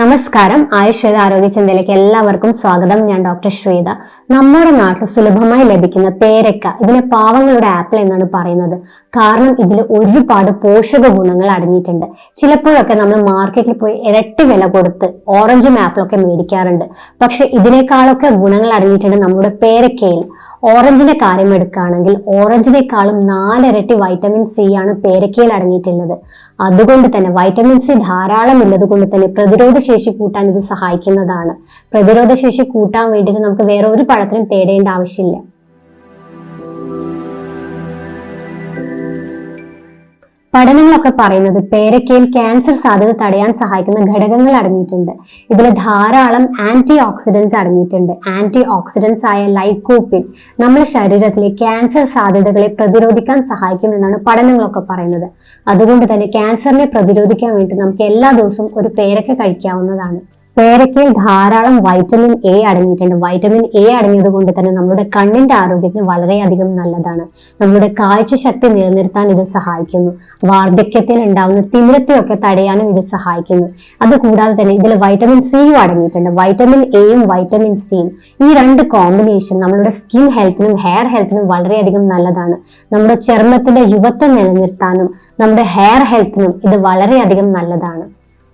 നമസ്കാരം. ആയുഷ്വേദ ആരോഗ്യ ചിന്തയിലേക്ക് എല്ലാവർക്കും സ്വാഗതം. ഞാൻ ഡോക്ടർ ശ്വേത നമ്മുടെ നാട്ടിൽ സുലഭമായി ലഭിക്കുന്ന പേരക്ക ഇതിനെ പാവങ്ങളുടെ ആപ്പിൾ എന്നാണ് പറയുന്നത്. കാരണം ഇതിൽ ഒരുപാട് പോഷക ഗുണങ്ങൾ അടങ്ങിയിട്ടുണ്ട്. ചിലപ്പോഴൊക്കെ നമ്മൾ മാർക്കറ്റിൽ പോയി ഇരട്ടി വില കൊടുത്ത് ഓറഞ്ചും ആപ്പിളൊക്കെ മേടിക്കാറുണ്ട്. പക്ഷെ ഇതിനേക്കാളൊക്കെ ഗുണങ്ങൾ അടങ്ങിയിട്ടുണ്ട് നമ്മുടെ പേരക്കയിൽ. ഓറഞ്ചിന്റെ കാര്യം എടുക്കുകയാണെങ്കിൽ ഓറഞ്ചിനേക്കാളും നാലിരട്ടി വൈറ്റമിൻ സി ആണ് പേരക്കയിൽ അടങ്ങിയിട്ടുള്ളത്. അതുകൊണ്ട് തന്നെ വൈറ്റമിൻ സി ധാരാളം ഉള്ളത് കൊണ്ട് തന്നെ പ്രതിരോധ ശേഷി കൂട്ടാൻ ഇത് സഹായിക്കുന്നതാണ്. പ്രതിരോധ ശേഷി കൂട്ടാൻ വേണ്ടിയിട്ട് നമുക്ക് വേറെ ഒരു പഴത്തിനും തേടേണ്ട ആവശ്യമില്ല. പഠനങ്ങളൊക്കെ പറയുന്നത് പേരക്കയിൽ ക്യാൻസർ സാധ്യത തടയാൻ സഹായിക്കുന്ന ഘടകങ്ങൾ അടങ്ങിയിട്ടുണ്ട്. ഇതിൽ ധാരാളം ആന്റി ഓക്സിഡൻസ് അടങ്ങിയിട്ടുണ്ട്. ആന്റി ഓക്സിഡൻസ് ആയ ലൈക്കോപ്പിൻ നമ്മുടെ ശരീരത്തിലെ ക്യാൻസർ സാധ്യതകളെ പ്രതിരോധിക്കാൻ സഹായിക്കും എന്നാണ് പഠനങ്ങളൊക്കെ പറയുന്നത്. അതുകൊണ്ട് തന്നെ ക്യാൻസറിനെ പ്രതിരോധിക്കാൻ വേണ്ടി നമുക്ക് എല്ലാ ദിവസവും ഒരു പേരക്ക കഴിക്കാവുന്നതാണ്. പേരക്കയിൽ ധാരാളം വൈറ്റമിൻ എ അടങ്ങിയിട്ടുണ്ട്. വൈറ്റമിൻ എ അടങ്ങിയത് കൊണ്ട് തന്നെ നമ്മുടെ കണ്ണിന്റെ ആരോഗ്യത്തിന് വളരെയധികം നല്ലതാണ്. നമ്മുടെ കാഴ്ചശക്തി നിലനിർത്താൻ ഇത് സഹായിക്കുന്നു. വാർദ്ധക്യത്തിൽ ഉണ്ടാവുന്ന തിമിരത്തെയൊക്കെ തടയാനും ഇത് സഹായിക്കുന്നു. അതുകൂടാതെ തന്നെ ഇതിൽ വൈറ്റമിൻ സിയും അടങ്ങിയിട്ടുണ്ട്. വൈറ്റമിൻ എയും വൈറ്റമിൻ സിയും ഈ രണ്ട് കോമ്പിനേഷൻ നമ്മുടെ സ്കിൻ ഹെൽത്തിനും ഹെയർ ഹെൽത്തിനും വളരെയധികം നല്ലതാണ്. നമ്മുടെ ചർമ്മത്തിന്റെ യുവത്വം നിലനിർത്താനും നമ്മുടെ ഹെയർ ഹെൽത്തിനും ഇത് വളരെയധികം നല്ലതാണ്.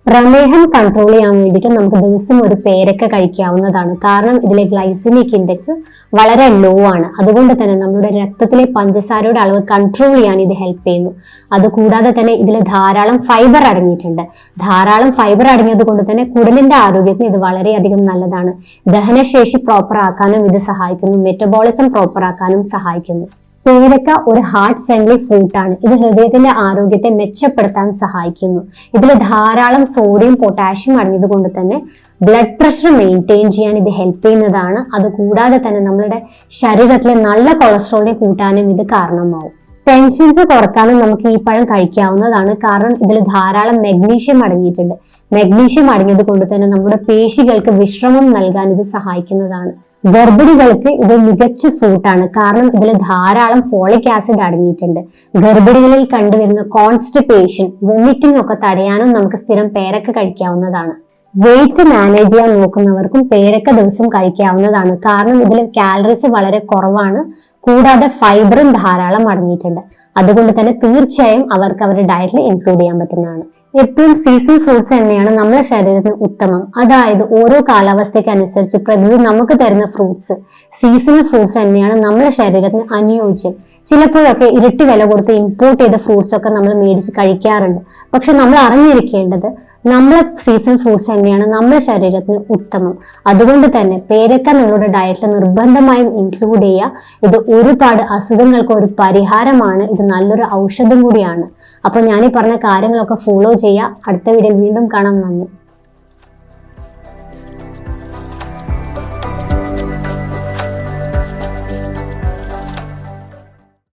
പ്രമേഹം കൺട്രോൾ ചെയ്യാൻ വേണ്ടിയിട്ട് നമുക്ക് ദിവസം ഒരു പേരക്ക കഴിക്കാവുന്നതാണ്. കാരണം ഇതിലെ ഗ്ലൈസിമിക് ഇൻഡെക്സ് വളരെ ലോ ആണ്. അതുകൊണ്ട് തന്നെ നമ്മുടെ രക്തത്തിലെ പഞ്ചസാരയുടെ അളവ് കൺട്രോൾ ചെയ്യാൻ ഇത് ഹെൽപ്പ് ചെയ്യുന്നു. അതുകൂടാതെ തന്നെ ഇതിൽ ധാരാളം ഫൈബർ അടങ്ങിയിട്ടുണ്ട്. ധാരാളം ഫൈബർ അടങ്ങിയത് കൊണ്ട് തന്നെ കുടലിന്റെ ആരോഗ്യത്തിന് ഇത് വളരെയധികം നല്ലതാണ്. ദഹനശേഷി പ്രോപ്പർ ആക്കാനും ഇത് സഹായിക്കുന്നു. മെറ്റബോളിസം പ്രോപ്പർ ആക്കാനും സഹായിക്കുന്നു. പേരക്ക ഒരു ഹാർട്ട് ഫ്രണ്ട്ലി ഫ്രൂട്ട് ആണ്. ഇത് ഹൃദയത്തിന്റെ ആരോഗ്യത്തെ മെച്ചപ്പെടുത്താൻ സഹായിക്കുന്നു. ഇതിൽ ധാരാളം സോഡിയം പൊട്ടാഷ്യം അടങ്ങിയത് കൊണ്ട് തന്നെ ബ്ലഡ് പ്രഷർ മെയിന്റെയിൻ ചെയ്യാൻ ഇത് ഹെൽപ്പ് ചെയ്യുന്നതാണ്. അതുകൂടാതെ തന്നെ നമ്മളുടെ ശരീരത്തിലെ നല്ല കൊളസ്ട്രോളിനെ കൂട്ടാനും ഇത് കാരണമാവും. ടെൻഷൻസ് കുറക്കാനും നമുക്ക് ഈ പഴം കഴിക്കാവുന്നതാണ്. കാരണം ഇതിൽ ധാരാളം മെഗ്നീഷ്യം അടങ്ങിയിട്ടുണ്ട്. മെഗ്നീഷ്യം അടങ്ങിയത് കൊണ്ട് തന്നെ നമ്മുടെ പേശികൾക്ക് വിശ്രമം നൽകാൻ ഇത് സഹായിക്കുന്നതാണ്. ഗർഭിണികൾക്ക് ഇത് മികച്ച ഫ്രൂട്ടാണ് കാരണം ഇതിൽ ധാരാളം ഫോളിക് ആസിഡ് അടങ്ങിയിട്ടുണ്ട്. ഗർഭിണികളിൽ കണ്ടുവരുന്ന കോൺസ്റ്റിപ്പേഷൻ വൊമിറ്റിംഗ് ഒക്കെ തടയാനും നമുക്ക് സ്ഥിരം പേരക്ക കഴിക്കാവുന്നതാണ്. വെയിറ്റ് മാനേജ് ചെയ്യാൻ നോക്കുന്നവർക്കും പേരക്ക ദിവസം കഴിക്കാവുന്നതാണ്. കാരണം ഇതിൽ കാലറീസ് വളരെ കുറവാണ്. കൂടാതെ ഫൈബറും ധാരാളം അടങ്ങിയിട്ടുണ്ട്. അതുകൊണ്ട് തന്നെ തീർച്ചയായും അവർക്ക് അവരുടെ ഡയറ്റിൽ ഇൻക്ലൂഡ് ചെയ്യാൻ പറ്റുന്നതാണ്. എപ്പോഴും സീസൺ ഫ്രൂട്ട്സ് തന്നെയാണ് നമ്മുടെ ശരീരത്തിന് ഉത്തമം. അതായത് ഓരോ കാലാവസ്ഥയ്ക്ക് അനുസരിച്ച് പ്രകൃതി നമുക്ക് തരുന്ന ഫ്രൂട്ട്സ് സീസണൽ ഫ്രൂട്ട്സ് തന്നെയാണ് നമ്മുടെ ശരീരത്തിന് അനുയോജ്യം. ചിലപ്പോഴൊക്കെ ഇരട്ടി വില കൊടുത്ത് ഇമ്പോർട്ട് ചെയ്ത ഫ്രൂട്ട്സ് ഒക്കെ നമ്മൾ മേടിച്ച് കഴിക്കാറുണ്ട്. പക്ഷെ നമ്മൾ അറിഞ്ഞിരിക്കേണ്ടത് നമ്മളെ സീസൺ ഫ്രൂട്ട്സ് തന്നെയാണ് നമ്മുടെ ശരീരത്തിന് ഉത്തമം. അതുകൊണ്ട് തന്നെ പേരക്ക നിങ്ങളുടെ ഡയറ്റിൽ നിർബന്ധമായും ഇൻക്ലൂഡ് ചെയ്യുക. ഇത് ഒരുപാട് അസുഖങ്ങൾക്ക് ഒരു പരിഹാരമാണ്. ഇത് നല്ലൊരു ഔഷധം കൂടിയാണ്. അപ്പോൾ ഞാൻ ഈ പറഞ്ഞ കാര്യങ്ങളൊക്കെ ഫോളോ ചെയ്യുക. അടുത്ത വീഡിയോയിൽ വീണ്ടും കാണാം. നന്ദി.